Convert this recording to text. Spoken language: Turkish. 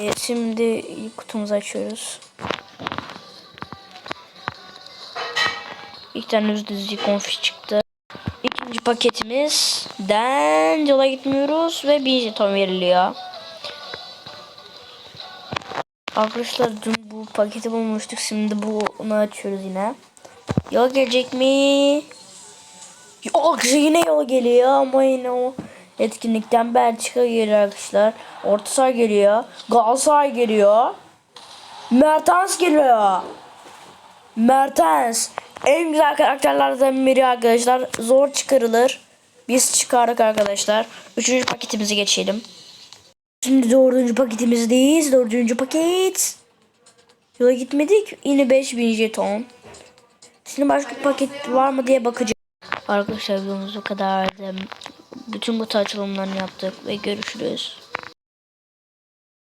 Evet şimdi kutumuzu açıyoruz. İlk tane düzlüğü konfi çıktı. İkinci paketimizden yola gitmiyoruz ve bir jeton veriliyor. Arkadaşlar dün bu paketi bulmuştuk. Şimdi bunu açıyoruz yine. Yol gelecek mi? Yok yine yol geliyor ama yine o etkinlikten Belçika geliyor arkadaşlar. Orta saha geliyor. Galatasaray geliyor. Mertens geliyor. Mertens. En güzel karakterlerden biri arkadaşlar. Zor çıkarılır. Biz çıkardık arkadaşlar. Üçüncü paketimizi geçelim. Şimdi dördüncü paketimizdeyiz. Dördüncü paket. Yola gitmedik. Yine 5000 jeton. Şimdi başka paket var mı diye bakacağım. Arkadaşlar videomuz bu kadar. Bütün kutu açılımlarını yaptık ve görüşürüz.